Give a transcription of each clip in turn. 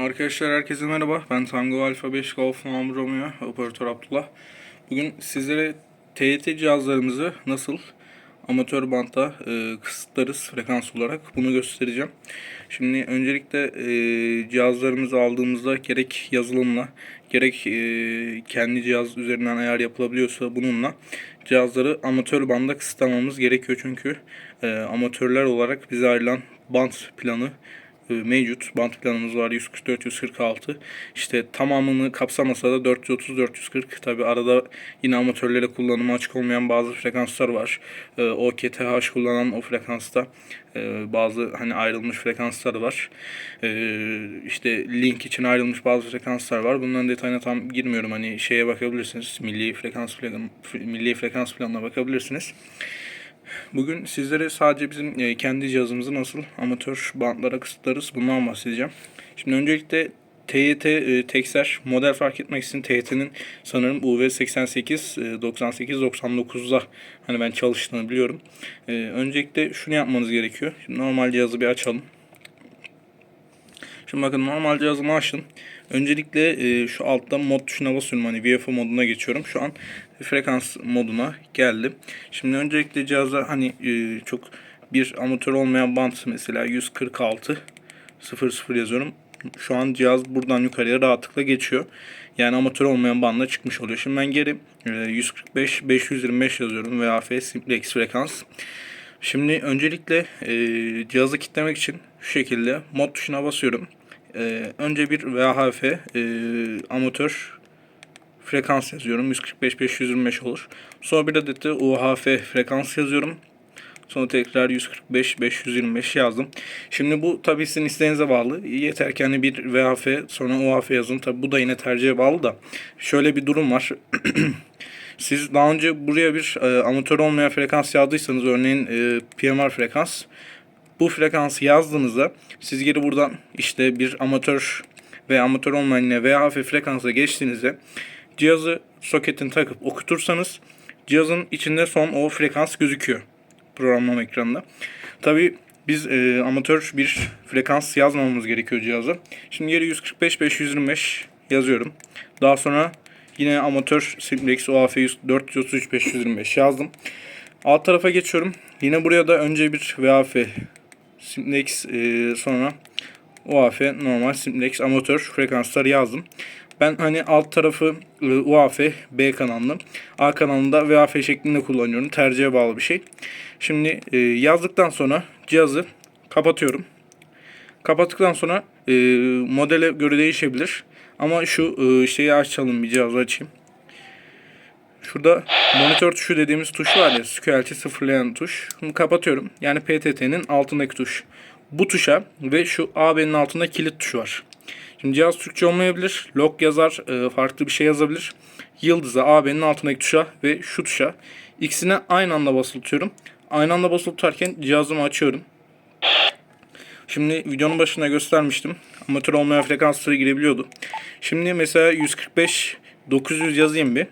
Arkadaşlar herkese merhaba. Ben Tango Alfa 5 Golf Mahmut Romeo, operatör Abdullah. Bugün sizlere TYT cihazlarımızı nasıl amatör bantta e, kısıtlarız frekans olarak bunu göstereceğim. Şimdi öncelikle e, cihazlarımızı aldığımızda gerek yazılımla gerek e, kendi cihaz üzerinden ayar yapılabiliyorsa bununla cihazları amatör banda kısıtlamamız gerekiyor. Çünkü e, amatörler olarak bize ayrılan bant planı mevcut. Bant planımız var 144-146. İşte tamamını kapsamasa da 430-440. Tabi arada yine amatörlere kullanıma açık olmayan bazı frekanslar var. E, OKTH kullanan o frekansta e, bazı hani ayrılmış frekanslar var. E, işte link için ayrılmış bazı frekanslar var. Bunların detayına tam girmiyorum. Hani şeye bakabilirsiniz. Milli frekans plan, milli frekans planına bakabilirsiniz. Bugün sizlere sadece bizim e, kendi cihazımızı nasıl amatör bantlara kısıtlarız bundan bahsedeceğim. Şimdi öncelikle TYT e, Texer model fark etmek için TYT'nin sanırım UV88 e, 98 99'da hani ben çalıştığını biliyorum. E, öncelikle şunu yapmanız gerekiyor. Şimdi normal cihazı bir açalım. Şimdi bakın normal cihazımı açtım. Öncelikle e, şu altta mod tuşuna basıyorum. Hani VFO moduna geçiyorum. Şu an frekans moduna geldim. Şimdi öncelikle cihaza hani e, çok bir amatör olmayan bant mesela 146 00 yazıyorum. Şu an cihaz buradan yukarıya rahatlıkla geçiyor. Yani amatör olmayan banda çıkmış oluyor. Şimdi ben geri e, 145 525 yazıyorum. VAF simplex frekans. Şimdi öncelikle e, cihazı kilitlemek için şu şekilde mod tuşuna basıyorum. E, önce bir VHF e, amatör frekans yazıyorum. 145 525 olur. Sonra bir adet de UHF frekans yazıyorum. Sonra tekrar 145 525 yazdım. Şimdi bu tabii sizin isteğinize bağlı. Yeter ki hani bir VHF sonra UHF yazın. Tabii bu da yine tercihe bağlı da. Şöyle bir durum var. Siz daha önce buraya bir e, amatör olmayan frekans yazdıysanız örneğin e, PMR frekans bu frekansı yazdığınızda siz geri buradan işte bir amatör ve amatör olmayan VHF frekansa geçtiğinizde cihazı soketin takıp okutursanız cihazın içinde son o frekans gözüküyor programlama ekranında. Tabi biz e, amatör bir frekans yazmamamız gerekiyor cihaza. Şimdi geri 145 525 yazıyorum. Daha sonra yine amatör simplex OAF 433 525 yazdım. Alt tarafa geçiyorum. Yine buraya da önce bir VAF simplex e, sonra UAF normal simplex amatör frekanslar yazdım. Ben hani alt tarafı e, UAF B kanalını, A kanalında VAF şeklinde kullanıyorum. Tercihe bağlı bir şey. Şimdi e, yazdıktan sonra cihazı kapatıyorum. Kapattıktan sonra e, modele göre değişebilir. Ama şu e, şeyi açalım bir cihazı açayım. Şurada monitör tuşu dediğimiz tuş var ya SQLT sıfırlayan tuş. Bunu kapatıyorum. Yani PTT'nin altındaki tuş. Bu tuşa ve şu AB'nin altında kilit tuşu var. Şimdi cihaz Türkçe olmayabilir. Log yazar, e, farklı bir şey yazabilir. Yıldız'a, AB'nin altındaki tuşa ve şu tuşa. İkisine aynı anda basılı tutuyorum. Aynı anda basılı tutarken cihazımı açıyorum. Şimdi videonun başında göstermiştim. Amatör olmayan frekansları girebiliyordu. Şimdi mesela 145 900 yazayım bir.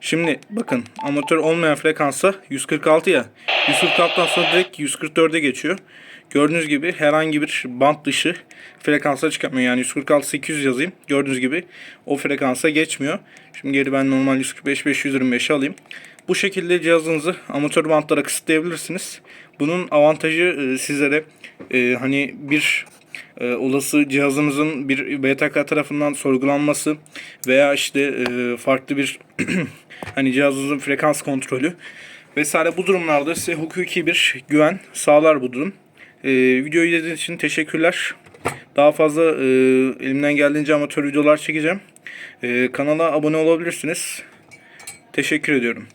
Şimdi bakın amatör olmayan frekansa 146 ya. 146'dan sonra direkt 144'e geçiyor. Gördüğünüz gibi herhangi bir band dışı frekansa çıkartmıyor. Yani 146 800 yazayım. Gördüğünüz gibi o frekansa geçmiyor. Şimdi geri ben normal 145 525 alayım. Bu şekilde cihazınızı amatör bantlara kısıtlayabilirsiniz. Bunun avantajı e, sizlere e, hani bir e, olası cihazınızın bir BTK tarafından sorgulanması veya işte e, farklı bir hani cihazınızın frekans kontrolü vesaire bu durumlarda size hukuki bir güven sağlar bu durum. E, videoyu izlediğiniz için teşekkürler. Daha fazla e, elimden geldiğince amatör videolar çekeceğim. E, kanala abone olabilirsiniz. Teşekkür ediyorum.